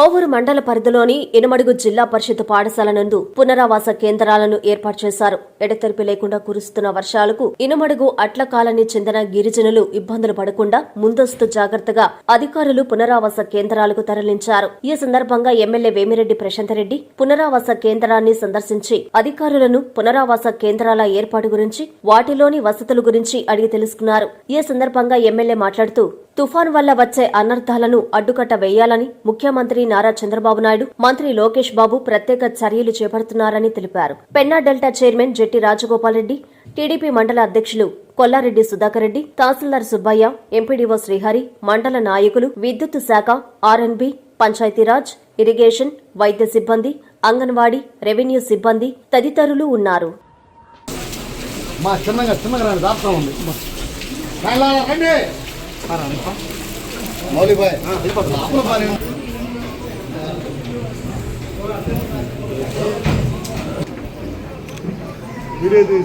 కోవూరు మండల పరిధిలోని ఇనుమడుగు జిల్లా పరిషత్ పాఠశాల నందు పునరావాస కేంద్రాలను ఏర్పాటు చేశారు. ఎడతెరిపి లేకుండా కురుస్తున్న వర్షాలకు ఇనుమడుగు అట్ల కాలనీ చెందిన గిరిజనులు ఇబ్బందులు పడకుండా ముందస్తు జాగ్రత్తగా అధికారులు పునరావాస కేంద్రాలకు తరలించారు. ఈ సందర్భంగా ఎమ్మెల్యే వేమిరెడ్డి ప్రశాంతరెడ్డి పునరావాస కేంద్రాన్ని సందర్శించి అధికారులను పునరావాస కేంద్రాల ఏర్పాటు గురించి వాటిలోని వసతుల గురించి అడిగి తెలుసుకున్నారు. ఈ సందర్భంగా ఎమ్మెల్యే మాట్లాడుతూ తుఫాన్ వల్ల వచ్చే అనర్థాలను అడ్డుకట్ట వేయాలని ముఖ్యమంత్రి నారా చంద్రబాబు నాయుడు మంత్రి లోకేష్ బాబు ప్రత్యేక చర్యలు చేపడుతున్నారని తెలిపారు. Penna delta chairman Jetti Rajagopal Reddy TDP మండల అధ్యక్షులు కొల్లారెడ్డి సుధాకర్ రెడ్డి తహసీల్దార్ సుబ్బయ్య ఎంపీడీఓ శ్రీహరి మండల నాయకులు విద్యుత్ శాఖ ఆర్ఎన్బి పంచాయతీరాజ్ ఇరిగేషన్ వైద్య సిబ్బంది అంగన్వాడీ రెవెన్యూ సిబ్బంది తదితరులు ఉన్నారు. మా చిన్నగా చిన్నగా దాపుతా ఉంది. 잘안 파? 머리 봐. 아, 이거 앞으로 가네. 미래들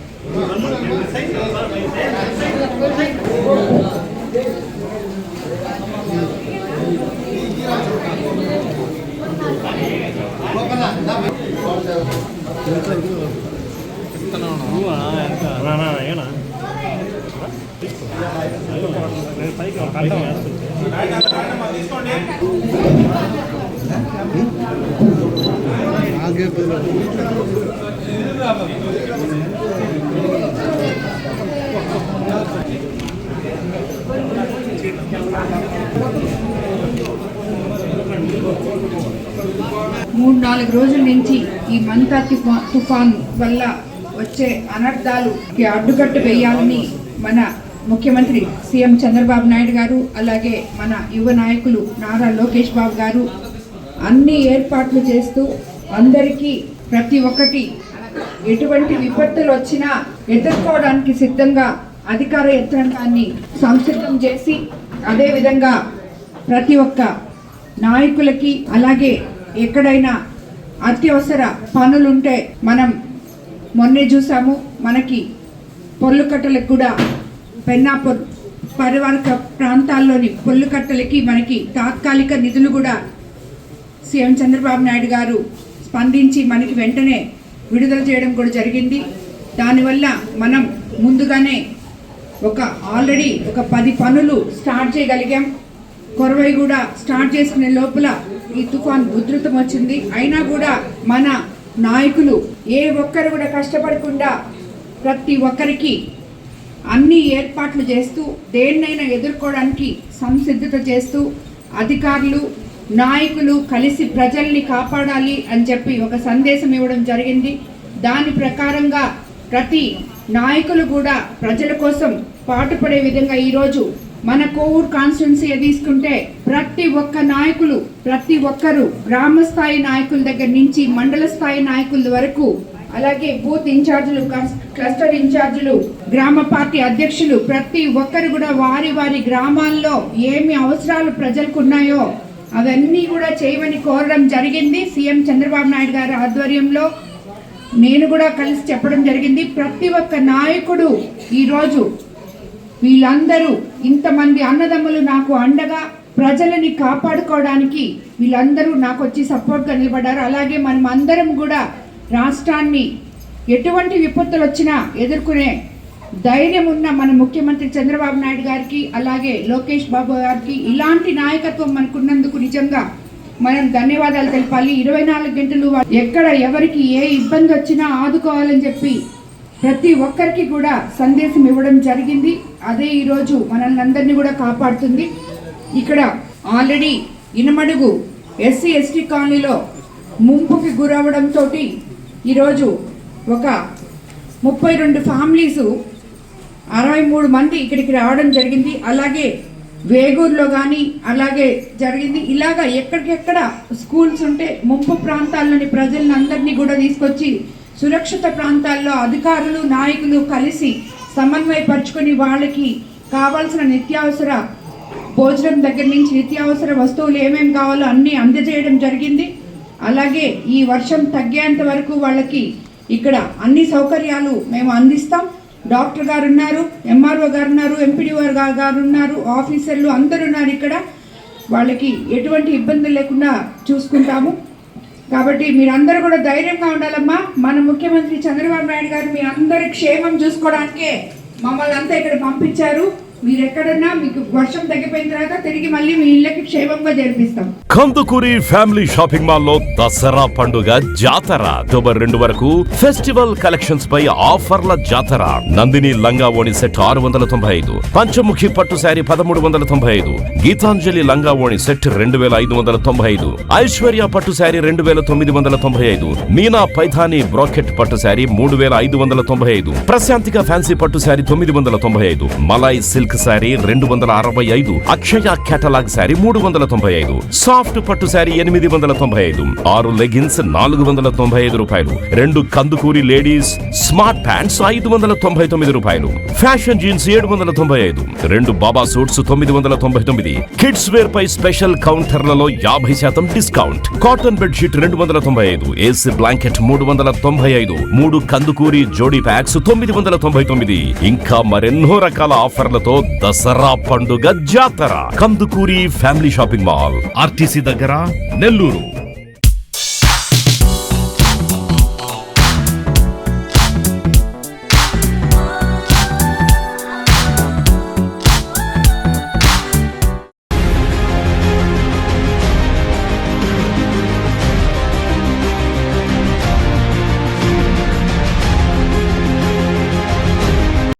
మూడు నాలుగు రోజుల నుంచి ఈ మంతా తుఫాన్ వల్ల వచ్చే అనర్థాలుకి అడ్డుకట్టు వేయాలని మన ముఖ్యమంత్రి సీఎం చంద్రబాబు నాయుడు గారు అలాగే మన యువ నాయకులు నారా లోకేష్ బాబు గారు అన్ని ఏర్పాట్లు చేస్తూ అందరికీ ప్రతి ఒక్కటి ఎటువంటి విపత్తులు వచ్చినా ఎదుర్కోవడానికి సిద్ధంగా అధికార యంత్రాంగాన్ని సంసిద్ధం చేసి అదేవిధంగా ప్రతి ఒక్క నాయకులకి అలాగే ఎక్కడైనా అత్యవసర పనులుంటే మనం మొన్నే చూసాము మనకి పొల్లుకట్టలకు కూడా పెన్నా పరివారక ప్రాంతాల్లోని పొల్లుకట్టలకి మనకి తాత్కాలిక నిధులు కూడా సీఎం చంద్రబాబు నాయుడు గారు స్పందించి మనకి వెంటనే విడుదల చేయడం కూడా జరిగింది. దానివల్ల మనం ముందుగానే ఒక ఆల్రెడీ ఒక పది పనులు స్టార్ట్ చేయగలిగాం. కొరవై కూడా స్టార్ట్ చేసుకునే లోపల ఈ తుఫాన్ ఉధృతం వచ్చింది. అయినా కూడా మన నాయకులు ఏ ఒక్కరు కూడా కష్టపడకుండా ప్రతి ఒక్కరికి అన్ని ఏర్పాట్లు చేస్తూ దేన్నైనా ఎదుర్కోవడానికి సంసిద్ధత చేస్తూ అధికారులు నాయకులు కలిసి ప్రజల్ని కాపాడాలి అని చెప్పి ఒక సందేశం ఇవ్వడం జరిగింది. దాని ప్రకారంగా ప్రతి నాయకులు కూడా ప్రజల కోసం పాటుపడే విధంగా ఈరోజు మన కోవూరు కాన్స్టిట్యున్సీ తీసుకుంటే ప్రతి ఒక్క నాయకులు ప్రతి ఒక్కరు గ్రామ స్థాయి నాయకుల దగ్గర నుంచి మండల స్థాయి నాయకుల వరకు అలాగే బూత్ ఇన్ఛార్జీలు క్లస్టర్ ఇన్ఛార్జీలు గ్రామ పార్టీ అధ్యక్షులు ప్రతి ఒక్కరు కూడా వారి వారి గ్రామాల్లో ఏమి అవసరాలు ప్రజలకు ఉన్నాయో అవన్నీ కూడా చేయమని కోరడం జరిగింది సీఎం చంద్రబాబు నాయుడు గారి ఆధ్వర్యంలో. నేను కూడా కలిసి చెప్పడం జరిగింది. ప్రతి ఒక్క నాయకుడు ఈరోజు వీళ్ళందరూ ఇంతమంది అన్నదమ్ములు నాకు అండగా ప్రజలని కాపాడుకోవడానికి వీళ్ళందరూ నాకు వచ్చి సపోర్ట్గా నిలబడ్డారు. అలాగే మనం అందరం కూడా రాష్ట్రాన్ని ఎటువంటి విపత్తులు వచ్చినా ఎదుర్కొనే ధైర్యం ఉన్న మన ముఖ్యమంత్రి చంద్రబాబు నాయుడు గారికి అలాగే లోకేష్ బాబు గారికి ఇలాంటి నాయకత్వం మనకున్నందుకు నిజంగా మనం ధన్యవాదాలు తెలపాలి. ఇరవై నాలుగు గంటలు ఎక్కడ ఎవరికి ఏ ఇబ్బంది వచ్చినా ఆదుకోవాలని చెప్పి ప్రతి ఒక్కరికి కూడా సందేశం ఇవ్వడం జరిగింది. అదే ఈరోజు మనల్ని అందరినీ కూడా కాపాడుతుంది. ఇక్కడ ఆల్రెడీ ఇనమడుగు ఎస్సీ ఎస్టీ కాలనీలో ముంపుకి గురవడంతో ఈరోజు ఒక ముప్పై రెండు ఫ్యామిలీస్ అరవై మూడు మంది ఇక్కడికి రావడం జరిగింది. అలాగే వేగూరులో కానీ అలాగే జరిగింది. ఇలాగా ఎక్కడికెక్కడ స్కూల్స్ ఉంటే ముంపు ప్రాంతాల్లోని ప్రజలను అందరినీ కూడా తీసుకొచ్చి సురక్షిత ప్రాంతాల్లో అధికారులు నాయకులు కలిసి సమన్వయపరుచుకొని వాళ్ళకి కావాల్సిన నిత్యావసర భోజనం దగ్గర నుంచి నిత్యావసర వస్తువులు ఏమేమి కావాలో అన్నీ అందజేయడం జరిగింది. అలాగే ఈ వర్షం తగ్గేంత వరకు వాళ్ళకి ఇక్కడ అన్ని సౌకర్యాలు మేము అందిస్తాం. డాక్టర్ గారు ఉన్నారు ఎంఆర్ఓ గారు ఉన్నారు ఎంపీడీఓ గారు ఉన్నారు ఆఫీసర్లు అందరు ఉన్నారు ఇక్కడ. వాళ్ళకి ఎటువంటి ఇబ్బంది లేకుండా చూసుకుంటాము. కాబట్టి మీరందరూ కూడా ధైర్యంగా ఉండాలమ్మా. మన ముఖ్యమంత్రి చంద్రబాబు నాయుడు గారు మీ అందరి క్షేమం చూసుకోవడానికే మమ్మల్ని అంతా ఇక్కడ పంపించారు. మీరు ఎక్కడున్నా మీకు వర్షం తగ్గిపోయిన తర్వాత తిరిగి మళ్ళీ మీ ఇళ్ళకి క్షేమంగా జరిపిస్తాం. కందుకూరి ఫ్యామిలీ షాపింగ్ మాల్లో దసరా పండుగ జాతర. అక్టోబర్ రెండు వరకు ఫెస్టివల్ కలెక్షన్స్ పై ఆఫర్ల జాతర. నందిని లంగా ఓణి సెట్ ఆరు వందల తొంభై ఐదు. పంచముఖి పట్టు శారీ పదమూడు వందల తొంభై ఐదు. గీతాంజలి లంగా ఓణి సెట్ రెండు వేల ఐదు వందల తొంభై ఐదు. ఐశ్వర్య పట్టు శారీ రెండు వేల తొమ్మిది వందల తొంభై ఐదు. మీనా పైథాని బ్రాకెట్ పట్టు శారీ మూడు వేల ఐదు వందల తొంభై ఐదు. ప్రశాంతిక ఫ్యాన్సీ పట్టు శారీ తొమ్మిది వందల తొంభై ఐదు. మలాయ్ సిల్క్ శారీ రెండు వందల అరవై ఐదు అక్షయ కేటలాగ్ శారీ మూడు వందల తొంభై ఐదు సాఫ్ట్ పట్టు శారీ ఎనిమిది వందల తొంభై ఐదు ఆరు లెగిన్స్ నాలుగు వందల తొంభై ఐదు రూపాయలు రెండు కందుకూరి లేడీస్ స్మార్ట్ ప్యాంట్స్ ఐదు వందల తొంభై తొమ్మిది రూపాయలు ఫ్యాషన్ జీన్స్ ఏడు వందల తొంభై ఐదు రెండు బాబా సూట్స్ తొమ్మిది వందల తొంభై తొమ్మిది కిడ్స్ వేర్ పై స్పెషల్ కౌంటర్లలో యాభై శాతం డిస్కౌంట్ కాటన్ బెడ్షీట్ రెండు వందల తొంభై ఐదు ఏసీ బ్లాంకెట్ మూడు వందల తొంభై ఐదు మూడు కందుకూరి జోడీ ప్యాక్స్ తొమ్మిది వందల తొంభై తొమ్మిది ఇంకా మరెన్నో రకాల ఆఫర్లతో దసరా పండుగ జాతర. Kandukuri family shopping mall RTC దగ్గర నెల్లూరు.